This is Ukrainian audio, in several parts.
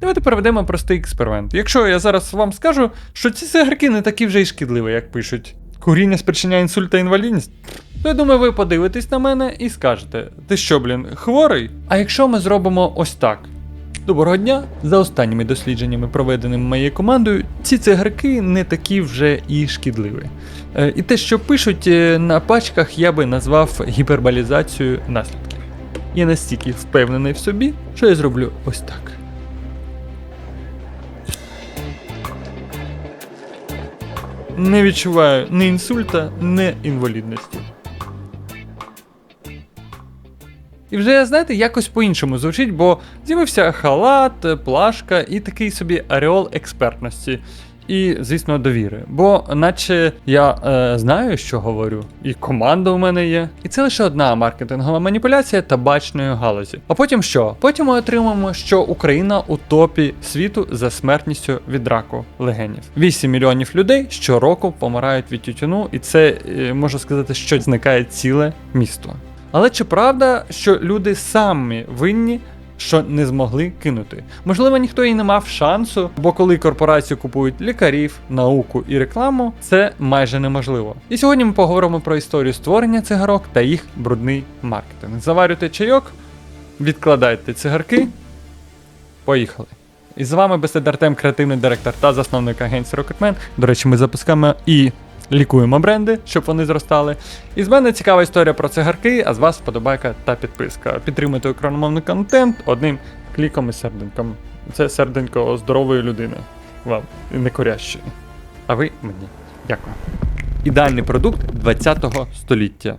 Давайте проведемо простий експеримент. Якщо я зараз вам скажу, що ці цигарки не такі вже й шкідливі, як пишуть. Куріння спричиняє інсульт та інвалідність. То я думаю, ви подивитесь на мене і скажете: ти що, блін, хворий? А якщо ми зробимо ось так. Доброго дня! За останніми дослідженнями, проведеними моєю командою, ці цигарки не такі вже і шкідливі. Е, І те, що пишуть е, на пачках, я би назвав гіперболізацією наслідків. Я настільки впевнений в собі, що я зроблю ось так. Не відчуваю ні інсульта, ні інвалідності. І вже, знаєте, якось по-іншому звучить, бо з'явився халат, плашка і такий собі ареол експертності. І, звісно, довіри. Бо, наче я е, знаю, що говорю, і команда у мене є. І це лише одна маркетингова маніпуляція табачної галузі. А потім що? Потім ми отримаємо, що Україна у топі світу за смертністю від раку легенів. 8 мільйонів людей щороку помирають від тютюну, і це е, можу сказати, що зникає ціле місто. Але чи правда, що люди самі винні, що не змогли кинути? Можливо, ніхто і не мав шансу, бо коли корпорації купують лікарів, науку і рекламу, це майже неможливо. І сьогодні ми поговоримо про історію створення цигарок та їх брудний маркетинг. Заварюйте чайок, відкладайте цигарки. Поїхали. І з вами Бесед Артем, креативний директор та засновник агенції Rocketman. До речі, ми запускаємо і лікуємо бренди, щоб вони зростали. І з мене цікава історія про цигарки, а з вас вподобайка та підписка. Підтримуйте україномовний контент одним кліком і серденьком. Це серденько здорової людини. Вам не корящої. А ви мені. Дякую. Ідеальний продукт 20-го століття.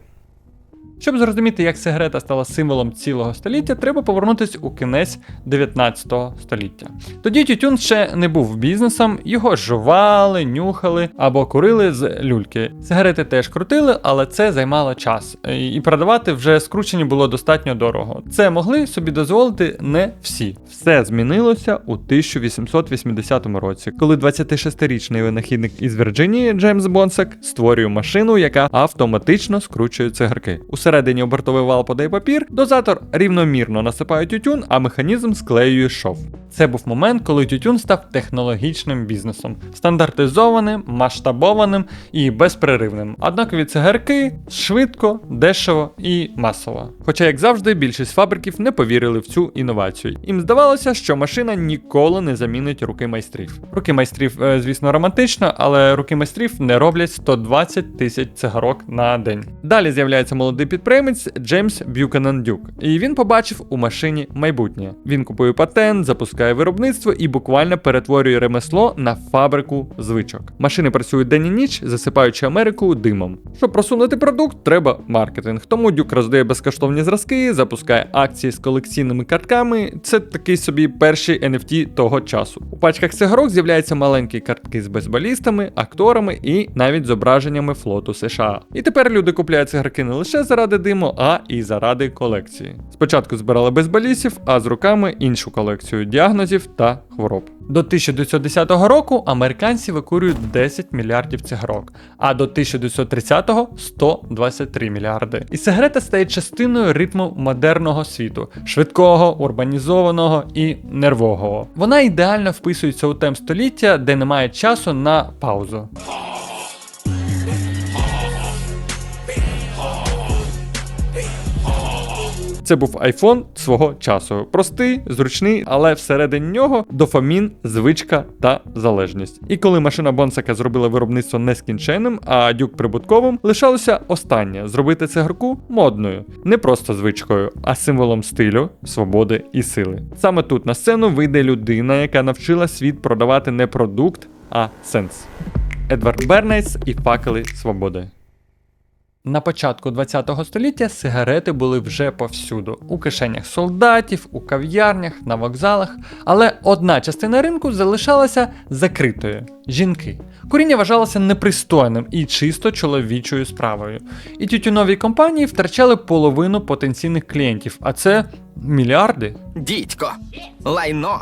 Щоб зрозуміти, як сигарета стала символом цілого століття, треба повернутися у кінець 19 століття. Тоді тютюн ще не був бізнесом, його жували, нюхали або курили з люльки. Сигарети теж крутили, але це займало час, і продавати вже скручені було достатньо дорого. Це могли собі дозволити не всі. Все змінилося у 1880 році, коли 26-річний винахідник із Вірджинії Джеймс Бонсак створює машину, яка автоматично скручує цигарки. Усередині обертовий вал подає папір, дозатор рівномірно насипає тютюн, а механізм склеює шов. Це був момент, коли тютюн став технологічним бізнесом, стандартизованим, масштабованим і безперервним. Однакові цигарки швидко, дешево і масово. Хоча, як завжди, більшість фабриків не повірили в цю інновацію. Їм здавалося, що машина ніколи не замінить руки майстрів. Руки майстрів, е, звісно, романтично, але руки майстрів не роблять 120 тисяч цигарок на день. Далі з'являється молодий підприємець Джеймс Бюкенен Дюк, і він побачив у машині майбутнє. Він купує патент, запускає виробництво і буквально перетворює ремесло на фабрику звичок. Машини працюють день і ніч, засипаючи Америку димом. Щоб просунути продукт, треба маркетинг. Тому Дюк роздає безкоштовні зразки, запускає акції з колекційними картками. Це такий собі перший NFT того часу. У пачках цигарок з'являються маленькі картки з бейсболістами, акторами і навіть зображеннями флоту США. І тепер люди купляють цигарки не лише заради диму, а і заради колекції. Спочатку збирали бейсболістів, а з руками іншу колекцію діагнозів та хвороб. До 1910 року американці викурюють 10 мільярдів цигарок, а до 1930-го 123 мільярди. І сигарета стає частиною ритму модерного світу, швидкого, урбанізованого і нервового. Вона ідеально вписується у темп століття, де немає часу на паузу. Це був iPhone свого часу. Простий, зручний, але всередині нього дофамін, звичка та залежність. І коли машина Бонсака зробила виробництво нескінченним, а дюк прибутковим, лишалося останнє зробити цигарку модною, не просто звичкою, а символом стилю, свободи і сили. Саме тут на сцену вийде людина, яка навчила світ продавати не продукт, а сенс. Едвард Бернейс і факели свободи. На початку ХХ століття сигарети були вже повсюду: у кишенях солдатів, у кав'ярнях, на вокзалах. Але одна частина ринку залишалася закритою жінки. Куріння вважалося непристойним і чисто чоловічою справою. І тютюнові компанії втрачали половину потенційних клієнтів, а це Мільярди? Дідько, лайно.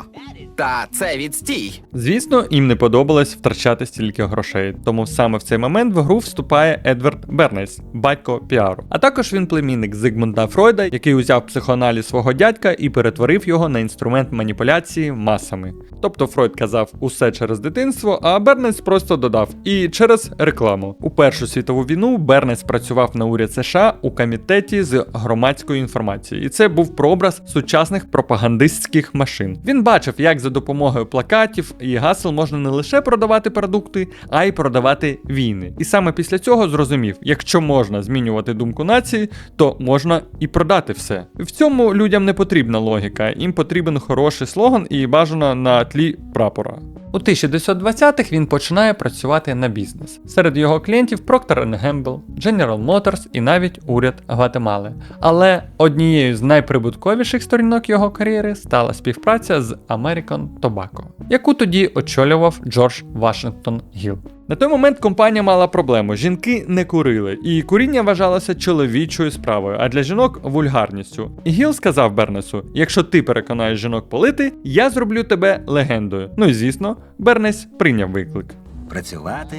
Та це відстій. Звісно, їм не подобалось втрачати стільки грошей, тому саме в цей момент в гру вступає Едвард Бернес, батько піару. А також він племінник Зигмунда Фройда, який узяв психоаналіз свого дядька і перетворив його на інструмент маніпуляції масами. Тобто Фройд казав усе через дитинство, а Бернес просто додав і через рекламу. У Першу світову війну Бернес працював на уряд США у комітеті з громадської інформації, і це був прообраз сучасних пропагандистських машин. Він бачив, як за допомогою плакатів і гасел можна не лише продавати продукти, а й продавати війни. І саме після цього зрозумів, якщо можна змінювати думку нації, то можна і продати все. В цьому людям не потрібна логіка, їм потрібен хороший слоган і бажано на тлі прапора. У 1920-х він починає працювати на бізнес. Серед його клієнтів Procter Gamble, General Motors і навіть уряд Гватемали. Але однією з найприбутковіших сторінок його кар'єри стала співпраця з American Tobacco, яку тоді очолював Джордж Вашингтон Гіл. На той момент компанія мала проблему: жінки не курили, і куріння вважалося чоловічою справою, а для жінок вульгарністю. І Гіл сказав Бернесу: якщо ти переконаєш жінок полити, я зроблю тебе легендою. Ну і звісно, Бернес прийняв виклик. Працювати,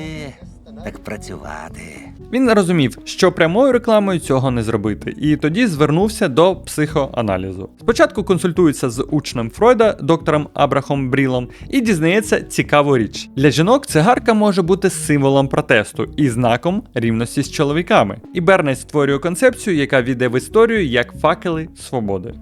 так працювати. Він розумів, що прямою рекламою цього не зробити, і тоді звернувся до психоаналізу. Спочатку консультується з учнем Фройда, доктором Абрахом Брілом, і дізнається цікаву річ. Для жінок цигарка може бути символом протесту і знаком рівності з чоловіками. І Бернес створює концепцію, яка війде в історію як факели свободи.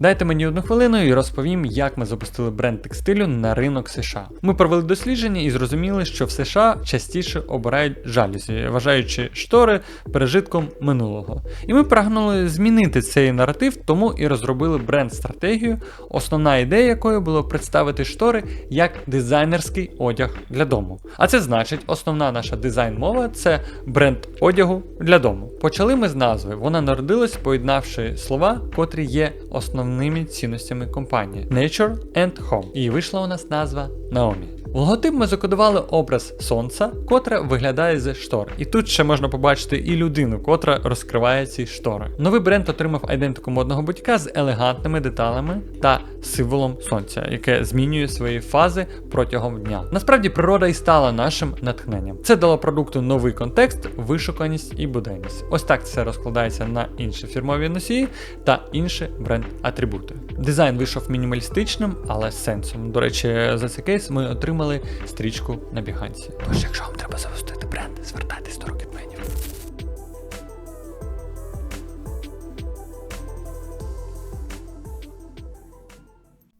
Дайте мені одну хвилину і розповім, як ми запустили бренд текстилю на ринок США. Ми провели дослідження і зрозуміли, що в США частіше обирають жалюзі, вважаючи штори пережитком минулого. І ми прагнули змінити цей наратив, тому і розробили бренд-стратегію, основна ідея якої було представити штори як дизайнерський одяг для дому. А це значить, основна наша дизайн-мова це бренд одягу для дому. Почали ми з назви. Вона народилась, поєднавши слова, котрі є основними цінностями компанії Nature and Home. І вийшла у нас назва Naomi. Логотип ми закодували образ сонця, котре виглядає з штор. І тут ще можна побачити і людину, котра розкриває ці штори. Новий бренд отримав айдентику модного бутіка з елегантними деталями та символом сонця, яке змінює свої фази протягом дня. Насправді природа і стала нашим натхненням. Це дало продукту новий контекст, вишуканість і буденність. Ось так це розкладається на інші фірмові носії та інші бренд-атрибути. Дизайн вийшов мінімалістичним, але сенсом. До речі, за цей кейс ми отримали стрічку на біганці. Тож, якщо вам треба запустити бренд, звертайтесь до рокетменів.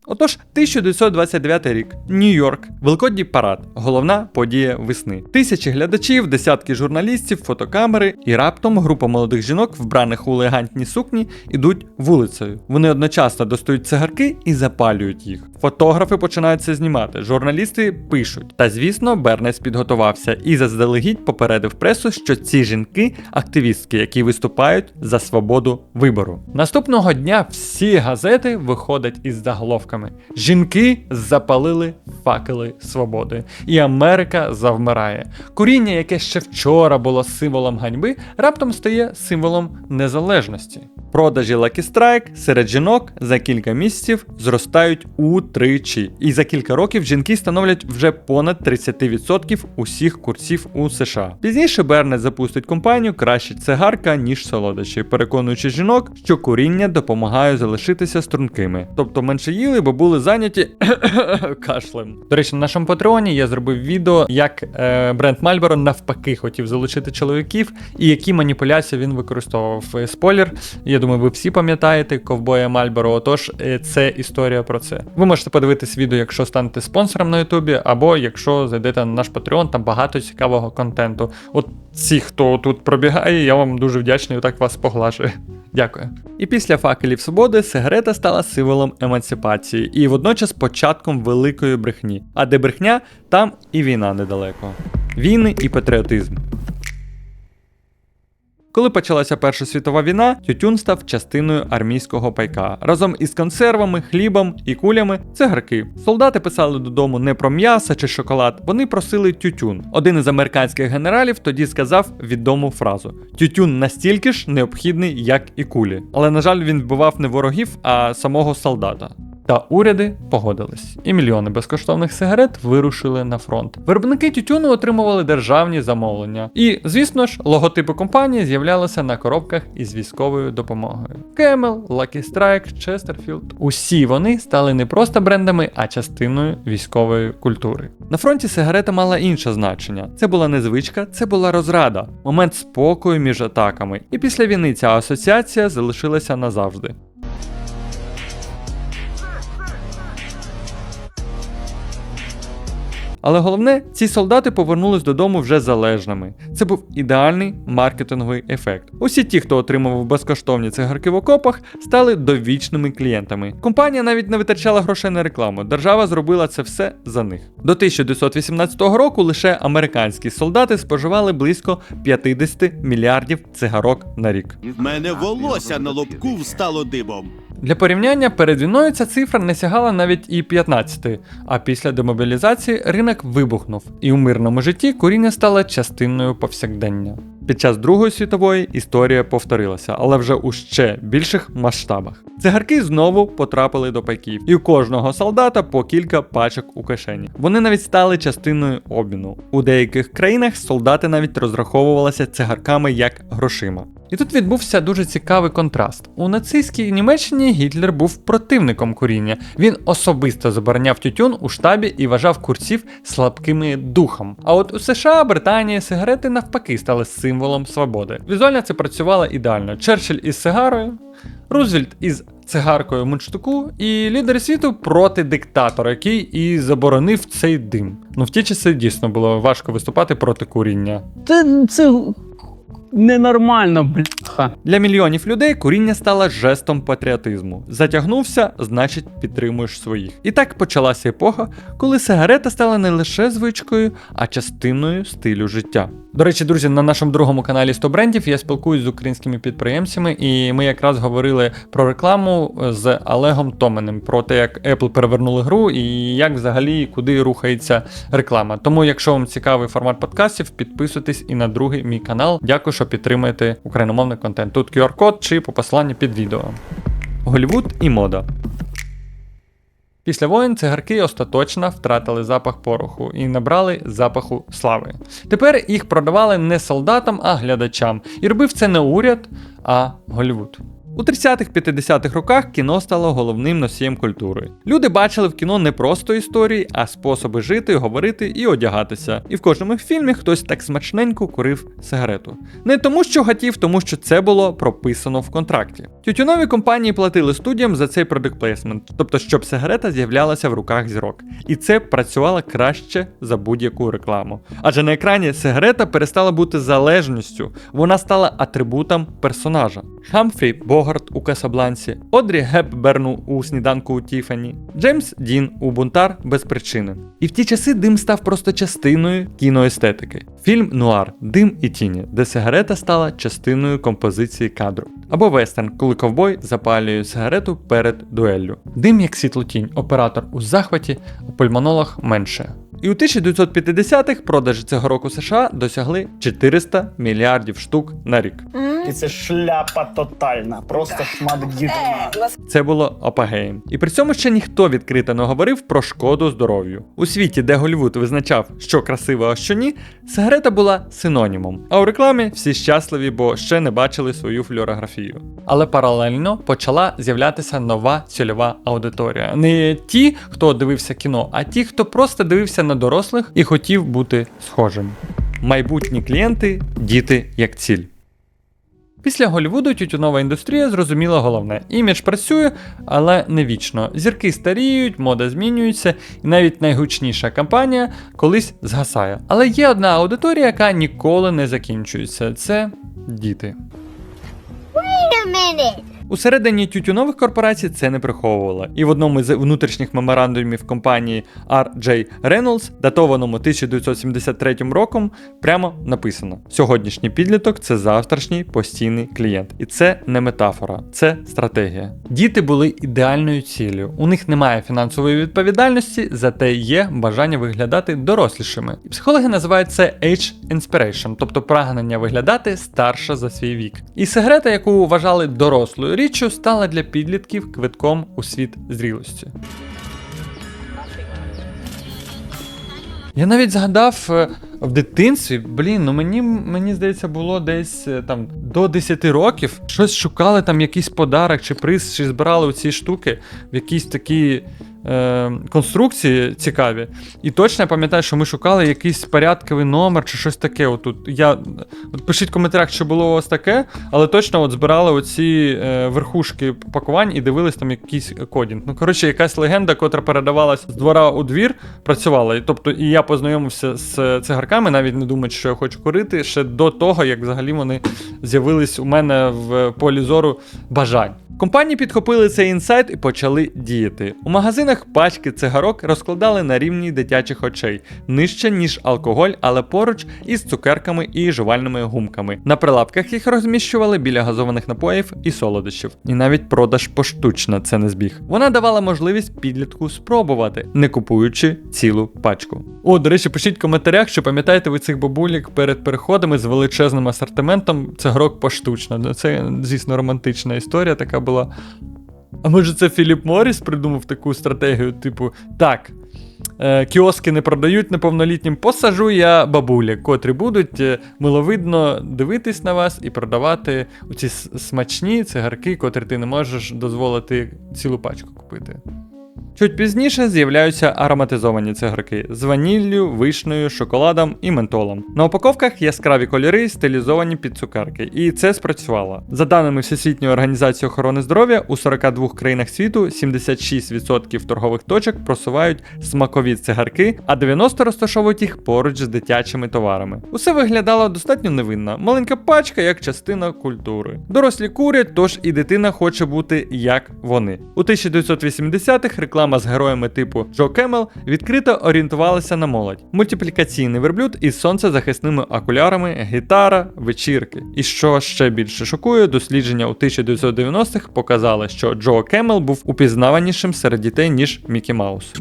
Отож, 1929 рік, Нью-Йорк, Великодній парад, головна подія весни. Тисячі глядачів, десятки журналістів, фотокамери, і раптом група молодих жінок, вбраних у елегантні сукні, ідуть вулицею. Вони одночасно достають цигарки і запалюють їх. Фотографи починають це знімати, журналісти пишуть. Та звісно, Бернес підготувався і заздалегідь попередив пресу, що ці жінки активістки, які виступають за свободу вибору. Наступного дня всі газети виходять із заголовками: Жінки запалили факели свободи, і Америка завмирає. Куріння, яке ще вчора було символом ганьби, раптом стає символом незалежності. Продажі Lucky Strike серед жінок за кілька місяців зростають утричі, і за кілька років жінки становлять вже понад 30% усіх курсів у США. Пізніше Бернет запустить компанію краще цигарка, ніж солодощі, переконуючи жінок, що куріння допомагає залишитися стрункими, тобто менше їли, бо були зайняті кашлем. До речі, на нашому патреоні я зробив відео, як е, бренд Marlboro навпаки хотів залучити чоловіків, і які маніпуляції він використовував. Е, Спойлер, я думаю, ви всі пам'ятаєте ковбоя Мальборо. Отож, е, це історія про це. Ви можете подивитись відео, якщо станете спонсором на Ютубі, або якщо зайдете на наш Patreon, там багато цікавого контенту. От ці, хто тут пробігає, я вам дуже вдячний, отак вас поглажую. Дякую. І після факелів свободи сигарета стала символом емансипації і водночас початком великої брехні. А де брехня, там і війна недалеко. Війни і патріотизм. Коли почалася Перша світова війна, тютюн став частиною армійського пайка. Разом із консервами, хлібом і кулями цигарки. Солдати писали додому не про м'ясо чи шоколад, вони просили тютюн. Один із американських генералів тоді сказав відому фразу: Тютюн настільки ж необхідний, як і кулі. Але на жаль, він вбивав не ворогів, а самого солдата. Та уряди погодились, і мільйони безкоштовних сигарет вирушили на фронт. Виробники тютюну отримували державні замовлення. І, звісно ж, логотипи компанії з'являлися на коробках із військовою допомогою. Camel, Lucky Strike, Chesterfield. Усі вони стали не просто брендами, а частиною військової культури. На фронті сигарета мала інше значення. Це була не звичка, це була розрада, момент спокою між атаками. І після війни ця асоціація залишилася назавжди. Але головне, ці солдати повернулись додому вже залежними. Це був ідеальний маркетинговий ефект. Усі ті, хто отримував безкоштовні цигарки в окопах, стали довічними клієнтами. Компанія навіть не витрачала грошей на рекламу. Держава зробила це все за них. До 1918 року лише американські солдати споживали близько 50 мільярдів цигарок на рік. В мене волосся на лобку встало дибом. Для порівняння перед війною ця цифра не сягала навіть і 15, а після демобілізації ринок вибухнув, і у мирному житті куріння стало частиною повсякдення. Під час Другої світової історія повторилася, але вже у ще більших масштабах. Цигарки знову потрапили до пайків, і у кожного солдата по кілька пачок у кишені. Вони навіть стали частиною обміну. У деяких країнах солдати навіть розраховувалися цигарками як грошима. І тут відбувся дуже цікавий контраст. У нацистській Німеччині Гітлер був противником куріння. Він особисто забороняв тютюн у штабі і вважав курців слабкими духом. А от у США, Британії сигарети навпаки стали символом свободи. Візуально це працювало ідеально. Черчилль із сигарою, Рузвельт із цигаркою мундштуку, і лідер світу проти диктатора, який і заборонив цей дим. Ну в ті часи дійсно було важко виступати проти куріння. Це, це ненормально, бляха. Для мільйонів людей куріння стало жестом патріотизму. Затягнувся, значить підтримуєш своїх. І так почалася епоха, коли сигарета стала не лише звичкою, а частиною стилю життя. До речі, друзі, на нашому другому каналі 100 брендів я спілкуюсь з українськими підприємцями, і ми якраз говорили про рекламу з Олегом Томенем, про те, як Apple перевернули гру і як взагалі куди рухається реклама. Тому, якщо вам цікавий формат подкастів, підписуйтесь і на другий мій канал. Дякую, що підтримуєте україномовний контент. Тут QR-код чи по посиланню під відео. Голівуд і мода. Після воїн цигарки остаточно втратили запах пороху і набрали запаху слави. Тепер їх продавали не солдатам, а глядачам. І робив це не уряд, а Голівуд. У 30-50-х роках кіно стало головним носієм культури. Люди бачили в кіно не просто історії, а способи жити, говорити і одягатися. І в кожному фільмі хтось так смачненько курив сигарету. Не тому, що хотів, тому що це було прописано в контракті. Тютюнові компанії платили студіям за цей продукт плейсмент, тобто щоб сигарета з'являлася в руках зірок. І це працювало краще за будь-яку рекламу. Адже на екрані сигарета перестала бути залежністю, вона стала атрибутом персонажа. Хамфрі Богарт у Касабланці, Одрі Гепберну у сніданку у Тіфані, Джеймс Дін у Бунтар без причини. І в ті часи дим став просто частиною кіноестетики. Фільм Нуар Дим і тіні, де сигарета стала частиною композиції кадру. Або вестерн, коли ковбой запалює сигарету перед дуеллю. Дим як світлотінь, оператор у захваті, у пульмонолог менше. І у 1950-х продажі цигарок у США досягли 400 мільярдів штук на рік. І це шляпа тотальна, просто шмат гівна. Це було апогеєм. І при цьому ще ніхто відкрито не говорив про шкоду здоров'ю. У світі, де Голлівуд визначав, що красиво, а що ні, сигарета була синонімом. А у рекламі всі щасливі, бо ще не бачили свою флюорографію. Але паралельно почала з'являтися нова цільова аудиторія. Не ті, хто дивився кіно, а ті, хто просто дивився на дорослих і хотів бути схожим. Майбутні клієнти діти як ціль. Після Голлівуду тютюнова індустрія зрозуміла головне: імідж працює, але не вічно. Зірки старіють, мода змінюється, і навіть найгучніша кампанія колись згасає. Але є одна аудиторія, яка ніколи не закінчується: це діти. Wait a minute. Усередині тютюнових корпорацій це не приховувало, і в одному з внутрішніх меморандумів компанії R.J. Reynolds, датованому 1973 роком, прямо написано: сьогоднішній підліток це завтрашній постійний клієнт. І це не метафора, це стратегія. Діти були ідеальною ціллю. У них немає фінансової відповідальності, зате є бажання виглядати дорослішими. І психологи називають це age inspiration, тобто прагнення виглядати старше за свій вік. І сигарета, яку вважали дорослою річчю, стала для підлітків квитком у світ зрілості. Я навіть згадав е, в дитинстві, блін, ну мені, мені здається, було десь е, там до 10 років. Щось шукали там якийсь подарок чи приз, чи збирали оці штуки в якісь такі е, конструкції цікаві. І точно я пам'ятаю, що ми шукали якийсь порядковий номер чи щось таке. Отут. Я, от пишіть в коментарях, чи було у вас таке, але точно от збирали оці е, верхушки пакувань і дивились там якийсь кодінг. Ну, коротше, якась легенда, котра передавалась з двора у двір, працювала. І, тобто, і я познайомився з цигарками, навіть не думаючи, що я хочу курити, ще до того, як взагалі вони з'явились у мене в полі зору бажань. Компанії підхопили цей інсайт і почали діяти. У магазинах пачки цигарок розкладали на рівні дитячих очей, нижче, ніж алкоголь, але поруч із цукерками і жувальними гумками. На прилавках їх розміщували біля газованих напоїв і солодощів. І навіть продаж поштучно це не збіг. Вона давала можливість підлітку спробувати, не купуючи цілу пачку. О, до речі, пишіть в коментарях, чи пам'ятаєте ви цих бабулік перед переходами з величезним асортиментом цигарок поштучно. Ну, Це, звісно, романтична історія така була. А може це Філіп Моріс придумав таку стратегію, типу, так. е, Кіоски не продають неповнолітнім, посажу я бабулі, котрі будуть е, миловидно дивитись на вас і продавати оці смачні цигарки, котрі ти не можеш дозволити цілу пачку купити. Чуть пізніше з'являються ароматизовані цигарки з ваніллю, вишнею, шоколадом і ментолом. На упаковках яскраві кольори стилізовані під цукерки, і це спрацювало. За даними Всесвітньої організації охорони здоров'я, у 42 країнах світу 76% торгових точок просувають смакові цигарки, а 90 розташовують їх поруч з дитячими товарами. Усе виглядало достатньо невинно. Маленька пачка як частина культури. Дорослі курять, тож і дитина хоче бути як вони. У 1980-х реклама з героями типу Джо Кемел відкрито орієнтувалася на молодь. Мультиплікаційний верблюд із сонцезахисними окулярами, гітара, вечірки. І що ще більше шокує, дослідження у 1990-х показали, що Джо Кемел був упізнаванішим серед дітей, ніж Мікі Маус.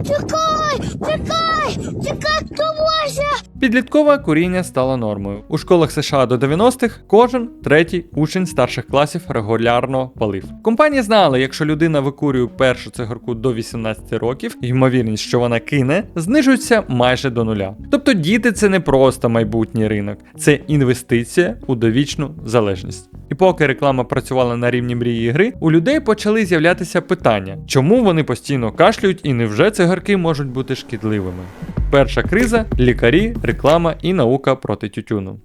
Підліткове куріння стало нормою. У школах США до 90-х кожен третій учень старших класів регулярно палив. Компанії знали, якщо людина викурює першу цигарку до 18 років, ймовірність, що вона кине, знижується майже до нуля. Тобто діти це не просто майбутній ринок, це інвестиція у довічну залежність. І поки реклама працювала на рівні мрії гри, у людей почали з'являтися питання, чому вони постійно кашлюють і невже цигарки можуть бути шкідливими. Перша криза лікарі, реклама і наука проти тютюну.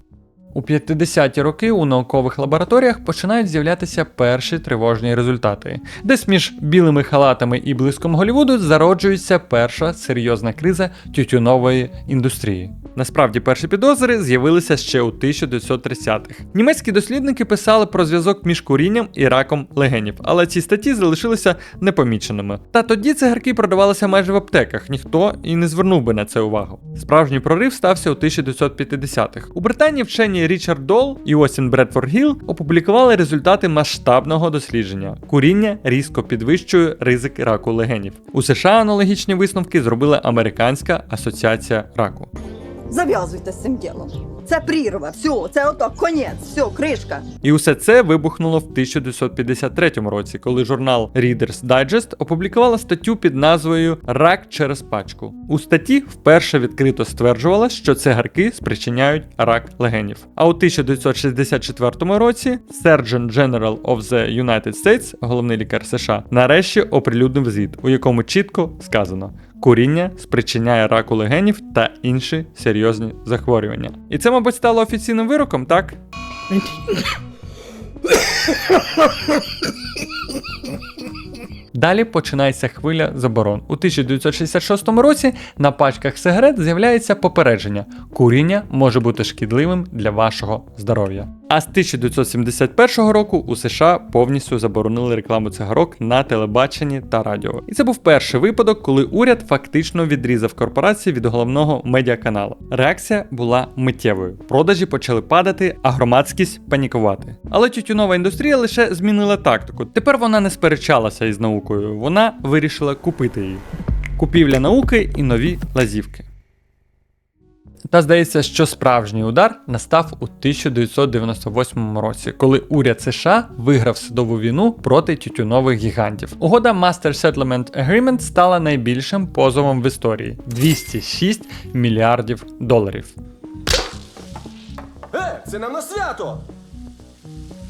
У 50-ті роки у наукових лабораторіях починають з'являтися перші тривожні результати. Десь між білими халатами і блиском Голлівуду зароджується перша серйозна криза тютюнової індустрії. Насправді перші підозри з'явилися ще у 1930-х. Німецькі дослідники писали про зв'язок між курінням і раком легенів, але ці статті залишилися непоміченими. Та тоді цигарки продавалися майже в аптеках, ніхто і не звернув би на це увагу. Справжній прорив стався у 1950-х. У Британії вчені Річард Дол і Осін Бредфорд Гіл опублікували результати масштабного дослідження. Куріння різко підвищує ризик раку легенів. У США аналогічні висновки зробила Американська асоціація раку. Зав'язуйте з цим ділом. Це прірва, все, це ото конець, все, кришка. І усе це вибухнуло в 1953 році, коли журнал Reader's Digest опублікувала статтю під назвою Рак через пачку. У статті вперше відкрито стверджувалось, що цигарки спричиняють рак легенів. А у 1964 році Surgeon General of the United States, головний лікар США, нарешті оприлюднив звіт, у якому чітко сказано. Куріння спричиняє раку легенів та інші серйозні захворювання. І це, мабуть, стало офіційним вироком, так? Далі починається хвиля заборон. У 1966 році на пачках сигарет з'являється попередження: куріння може бути шкідливим для вашого здоров'я. А з 1971 року у США повністю заборонили рекламу цигарок на телебаченні та радіо. І це був перший випадок, коли уряд фактично відрізав корпорації від головного медіаканалу. Реакція була миттєвою. Продажі почали падати, а громадськість панікувати. Але тютюнова індустрія лише змінила тактику. Тепер вона не сперечалася із наукою, вона вирішила купити її. Купівля науки і нові лазівки. Та здається, що справжній удар настав у 1998 році, коли уряд США виграв судову війну проти тютюнових гігантів. Угода Master Settlement Agreement стала найбільшим позовом в історії 206 мільярдів доларів. Е, це нам на свято!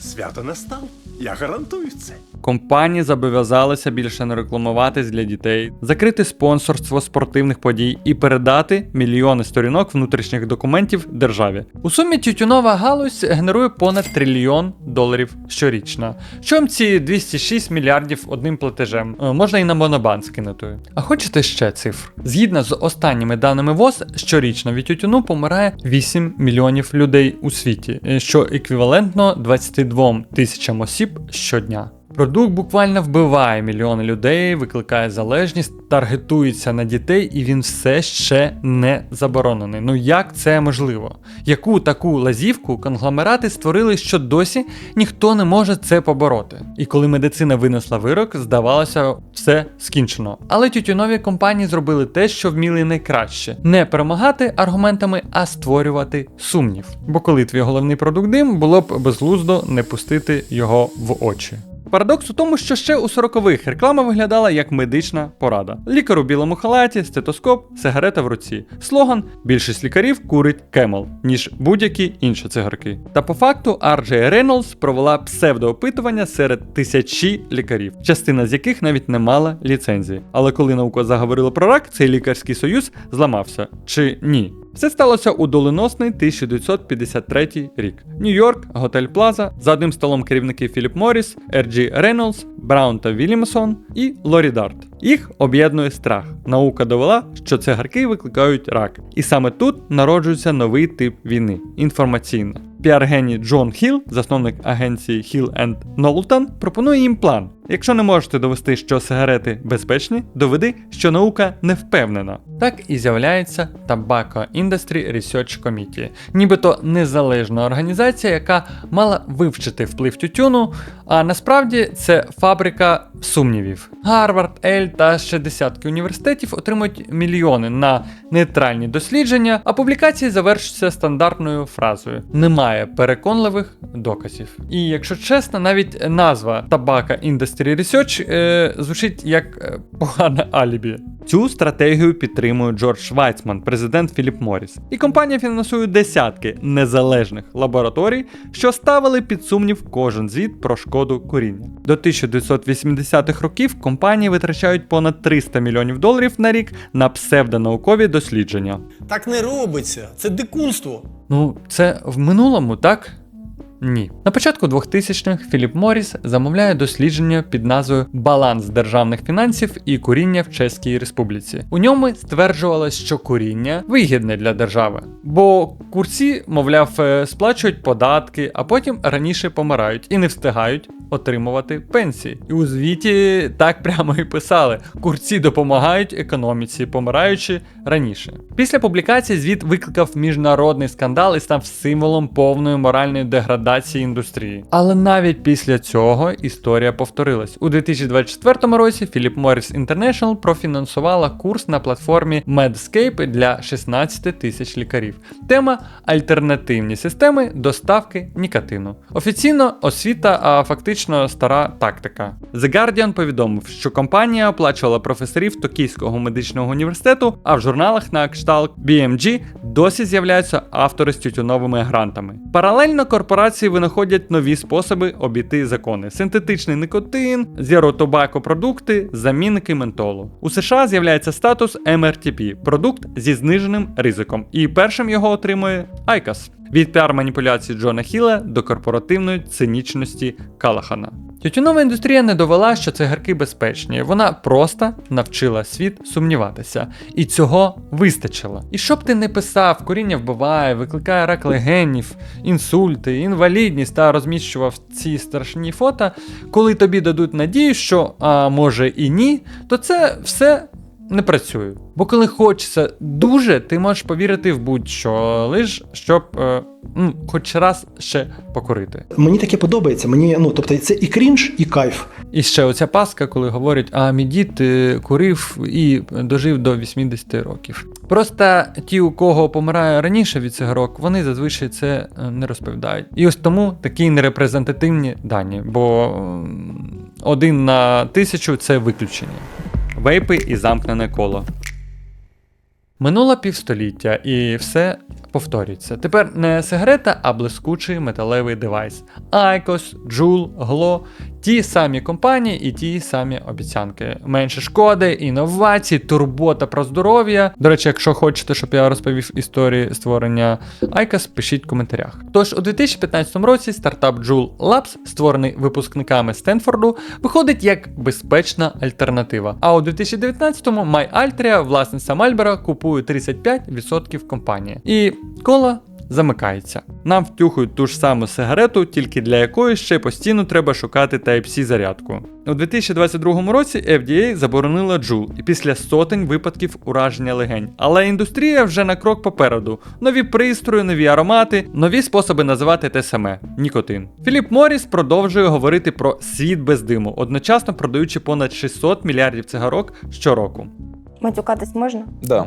Свято настало. Я гарантую це. Компанії зобов'язалися більше не рекламуватись для дітей, закрити спонсорство спортивних подій і передати мільйони сторінок внутрішніх документів державі. У сумі тютюнова галузь генерує понад трильйон доларів щорічно. Чом ці 206 мільярдів одним платежем? Е, Можна і на монобан скинути. А хочете ще цифр? Згідно з останніми даними ВОЗ, щорічно від тютюну помирає 8 мільйонів людей у світі, е, що еквівалентно 22 тисячам осіб щодня. Продукт буквально вбиває мільйони людей, викликає залежність, таргетується на дітей, і він все ще не заборонений. Ну як це можливо? Яку таку лазівку конгломерати створили, що досі ніхто не може це побороти? І коли медицина винесла вирок, здавалося, все скінчено. Але тютюнові компанії зробили те, що вміли найкраще: не перемагати аргументами, а створювати сумнів. Бо коли твій головний продукт дим, було б безглуздо не пустити його в очі. Парадокс у тому, що ще у 40-х реклама виглядала як медична порада. Лікар у білому халаті, стетоскоп, сигарета в руці. Слоган: більшість лікарів курить Camel, ніж будь-які інші цигарки. Та по факту RJ Reynolds провела псевдоопитування серед тисячі лікарів, частина з яких навіть не мала ліцензії. Але коли наука заговорила про рак, цей лікарський союз зламався. Чи ні? Все сталося у доленосний 1953 рік. Нью-Йорк, готель Плаза, за одним столом керівники Філіп Морріс, Ерджі Рейнолдс, Браун та Вільямсон і Лорі Дарт. Їх об'єднує страх. Наука довела, що цигарки викликають рак. І саме тут народжується новий тип війни інформаційна. Піар-геній Джон Хіл, засновник агенції Hill Knowlton, пропонує їм план. Якщо не можете довести, що сигарети безпечні, доведи, що наука не впевнена. Так і з'являється Tobacco Industry Research Committee, нібито незалежна організація, яка мала вивчити вплив тютюну, а насправді це фабрика сумнівів. Гарвард, Ель та ще десятки університетів отримують мільйони на нейтральні дослідження, а публікації завершуються стандартною фразою: немає переконливих доказів. І якщо чесно, навіть назва Tobacco Industry Research е, звучить як е, погане алібі. Цю стратегію підтримує Джордж Вайцман, президент Філіп Морріс. І компанія фінансує десятки незалежних лабораторій, що ставили під сумнів кожен звіт про шкоду куріння. До 1980-х років компанії витрачають понад 300 мільйонів доларів на рік на псевдонаукові дослідження. Так не робиться. Це дикунство. Ну, це в минулому, так? Ні. На початку 2000-х Філіп Морріс замовляє дослідження під назвою Баланс державних фінансів і куріння в Чеській Республіці. У ньому стверджувалось, що куріння вигідне для держави, бо курці, мовляв, е, сплачують податки, а потім раніше помирають і не встигають отримувати пенсії. І у звіті так прямо і писали: курці допомагають економіці, помираючи раніше. Після публікації звіт викликав міжнародний скандал і став символом повної моральної деградації індустрії. Але навіть після цього історія повторилась. У 2024 році Philip Morris International профінансувала курс на платформі Medscape для 16 тисяч лікарів. Тема альтернативні системи доставки нікотину. Офіційно освіта, а фактично стара тактика. The Guardian повідомив, що компанія оплачувала професорів Токійського медичного університету, а в журналах на кшталт BMG досі з'являються автори з тютюновими грантами. Паралельно корпорації винаходять нові способи обійти закони: синтетичний никотин, tobacco продукти, замінники ментолу. У США з'являється статус MRTP – продукт зі зниженим ризиком, і першим його отримує ICAS. Від піар-маніпуляцій Джона Хіла до корпоративної цинічності Калахана. Тютюнова індустрія не довела, що цигарки безпечні. Вона просто навчила світ сумніватися. І цього вистачило. І щоб ти не писав, коріння вбиває, викликає рак легенів, інсульти, інвалідність та розміщував ці страшні фото, коли тобі дадуть надію, що а може і ні, то це все не працює. Бо коли хочеться дуже, ти можеш повірити в будь-що, лиш щоб е, ну, хоч раз ще покурити. Мені таке подобається. Мені ну тобто це і крінж, і кайф. І ще оця паска, коли говорять, а мій дід е, курив і дожив до 80 років. Просто ті, у кого помирає раніше від цигарок, вони зазвичай це е, не розповідають. І ось тому такі нерепрезентативні дані, бо м, один на тисячу це виключення. Вейпи і замкнене коло. Минуло півстоліття, і все повторюється. Тепер не сигарета, а блискучий металевий девайс. IQOS, Juul, Glo – ті самі компанії і ті самі обіцянки. Менше шкоди, інновацій, турбота про здоров'я. До речі, якщо хочете, щоб я розповів історії створення IQOS, пишіть в коментарях. Тож у 2015 році стартап Juul Labs, створений випускниками Стенфорду, виходить як безпечна альтернатива. А у 2019-му MyAltria, власниця Marlboro, купує 35% компанії. І коло замикається. Нам втюхують ту ж саму сигарету, тільки для якої ще постійно треба шукати Type-C зарядку. У 2022 році FDA заборонила Juul і після сотень випадків ураження легень. Але індустрія вже на крок попереду. Нові пристрої, нові аромати, нові способи називати те саме нікотин. Філіп Моріс продовжує говорити про світ без диму, одночасно продаючи понад 600 мільярдів цигарок щороку. Матюкатись можна? Да.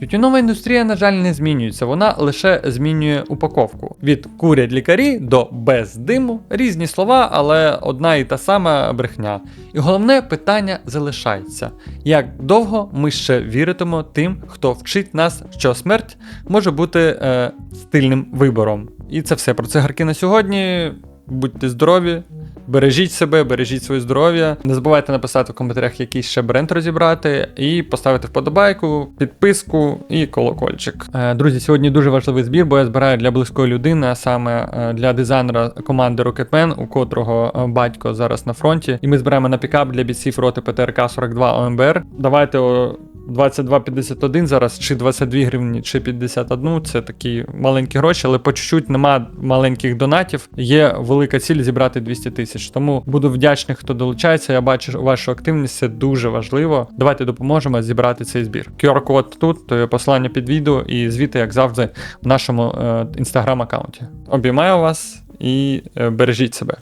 Тютюнова індустрія, на жаль, не змінюється, вона лише змінює упаковку. Від курять лікарі до без диму різні слова, але одна і та сама брехня. І головне питання залишається: як довго ми ще віритимо тим, хто вчить нас, що смерть може бути е, стильним вибором. І це все про цигарки на сьогодні. Будьте здорові, бережіть себе, бережіть своє здоров'я. Не забувайте написати в коментарях, який ще бренд розібрати, і поставити вподобайку, підписку і колокольчик. Е, Друзі, сьогодні дуже важливий збір, бо я збираю для близької людини, а саме е, для дизайнера команди Rocketman, у котрого е, батько зараз на фронті. І ми збираємо на пікап для бійців роти ПТРК 42 ОМБР. Давайте 22,51 зараз, чи 22 гривні, чи 51. Це такі маленькі гроші, але по чуть-чуть нема маленьких донатів. Є велика ціль зібрати 200 тисяч. Тому буду вдячний, хто долучається. Я бачу вашу активність, це дуже важливо. Давайте допоможемо зібрати цей збір. QR-код тут, посилання під відео, і звіти, як завжди, в нашому інстаграм аккаунті. Обіймаю вас і е, бережіть себе.